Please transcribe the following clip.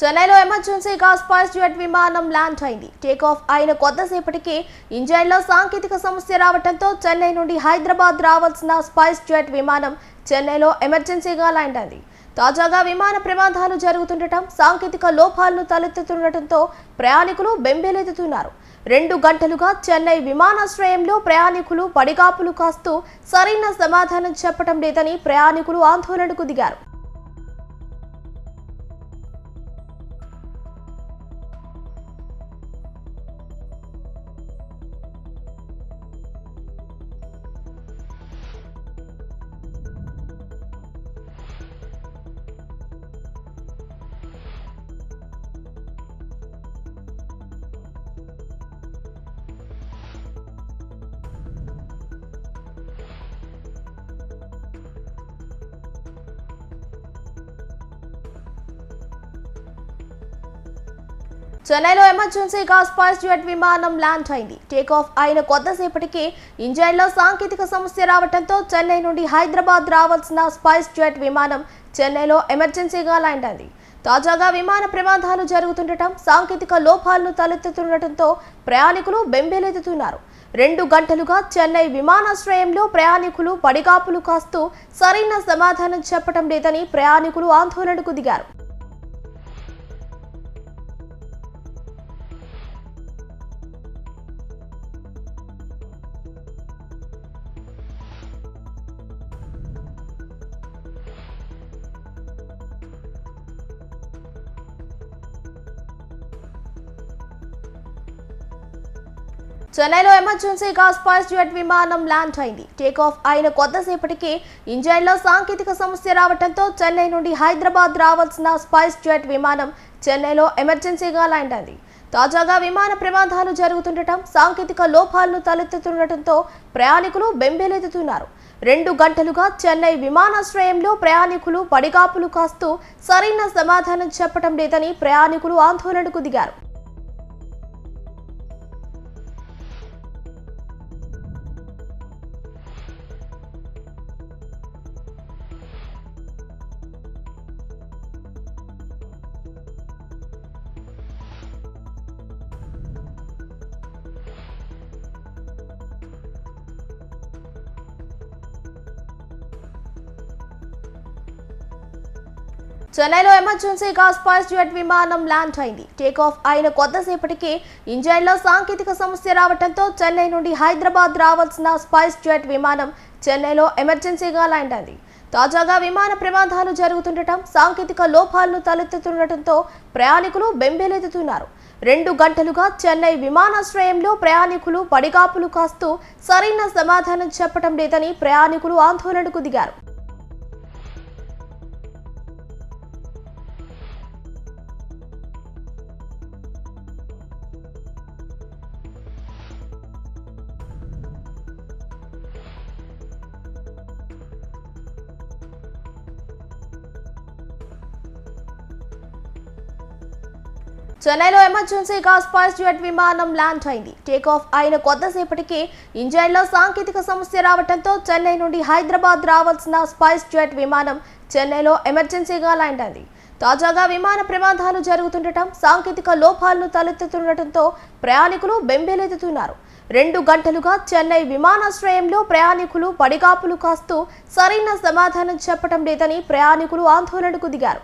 చెన్నైలో ఎమర్జెన్సీగా SpiceJet విమానం ల్యాండ్ అయింది. టేక్ ఆఫ్ అయిన కొద్దిసేపటికి ఇంజన్లో సాంకేతిక సమస్య రావడంతో చెన్నై నుండి హైదరాబాద్ రావాల్సిన స్పైస్ జెట్ విమానం చెన్నైలో ఎమర్జెన్సీగా ల్యాండ్ అయింది. తాజాగా విమాన ప్రమాదాలు జరుగుతుండటం సాంకేతిక లోపాలను తలెత్తుతుండటంతో ప్రయాణికులు బెంబేలెత్తుతున్నారు. రెండు గంటలుగా చెన్నై విమానాశ్రయంలో ప్రయాణికులు పడిగాపులు కాస్తూ సరైన సమాధానం చెప్పడం లేదని ప్రయాణికులు ఆందోళనకు దిగారు. చెన్నైలో ఎమర్జెన్సీగా స్పైస్ జెట్ విమానం ల్యాండ్ అయింది. టేక్ ఆఫ్ అయిన కొద్దిసేపటికి ఇంజన్లో సాంకేతిక సమస్య రావడంతో చెన్నై నుండి హైదరాబాద్ రావాల్సిన స్పైస్ జెట్ విమానం చెన్నైలో ఎమర్జెన్సీగా ల్యాండ్ అయింది. తాజాగా విమాన ప్రమాదాలు జరుగుతుండటం సాంకేతిక లోపాలను తలెత్తుతుండటంతో ప్రయాణికులు బెంబేలెత్తుతున్నారు. రెండు గంటలుగా చెన్నై విమానాశ్రయంలో ప్రయాణికులు పడిగాపులు కాస్తూ సరైన సమాధానం చెప్పడం లేదని ప్రయాణికులు ఆందోళనకు దిగారు. చెన్నైలో ఎమర్జెన్సీగా స్పైస్ జెట్ విమానం ల్యాండ్ అయింది. టేక్ ఆఫ్ అయిన కొద్దిసేపటికి ఇంజన్లో సాంకేతిక సమస్య రావడంతో చెన్నై నుండి హైదరాబాద్ రావాల్సిన స్పైస్ జెట్ విమానం చెన్నైలో ఎమర్జెన్సీగా ల్యాండ్ అయింది. తాజాగా విమాన ప్రమాదాలు జరుగుతుండటం సాంకేతిక లోపాలను తలెత్తుతుండటంతో ప్రయాణికులు బెంబేలెత్తుతున్నారు. రెండు గంటలుగా చెన్నై విమానాశ్రయంలో ప్రయాణికులు పడిగాపులు కాస్తూ సరైన సమాధానం చెప్పడం లేదని ప్రయాణికులు ఆందోళనకు దిగారు. చెన్నైలో ఎమర్జెన్సీగా స్పైస్ జెట్ విమానం ల్యాండ్ అయింది. టేక్ ఆఫ్ అయిన కొద్దిసేపటికి ఇంజన్లో సాంకేతిక సమస్య రావడంతో చెన్నై నుండి హైదరాబాద్ రావాల్సిన స్పైస్ జెట్ విమానం చెన్నైలో ఎమర్జెన్సీగా ల్యాండ్ అయింది. తాజాగా విమాన ప్రమాదాలు జరుగుతుండటం సాంకేతిక లోపాలను తలెత్తుతుండటంతో ప్రయాణికులు బెంబేలెత్తుతున్నారు. రెండు గంటలుగా చెన్నై విమానాశ్రయంలో ప్రయాణికులు పడిగాపులు కాస్తూ సరైన సమాధానం చెప్పడం లేదని ప్రయాణికులు ఆందోళనకు దిగారు. చెన్నైలో ఎమర్జెన్సీగా స్పైస్ జెట్ విమానం ల్యాండ్ అయింది. టేక్ ఆఫ్ అయిన కొద్దిసేపటికి ఇంజన్లో సాంకేతిక సమస్య రావడంతో చెన్నై నుండి హైదరాబాద్ రావాల్సిన స్పైస్ జెట్ విమానం చెన్నైలో ఎమర్జెన్సీగా ల్యాండ్ అయింది. తాజాగా విమాన ప్రమాదాలు జరుగుతుండటం సాంకేతిక లోపాలను తలెత్తుతుండటంతో ప్రయాణికులు బెంబేలెత్తుతున్నారు. రెండు గంటలుగా చెన్నై విమానాశ్రయంలో ప్రయాణికులు పడిగాపులు కాస్తూ సరైన సమాధానం చెప్పడం లేదని ప్రయాణికులు ఆందోళనకు దిగారు.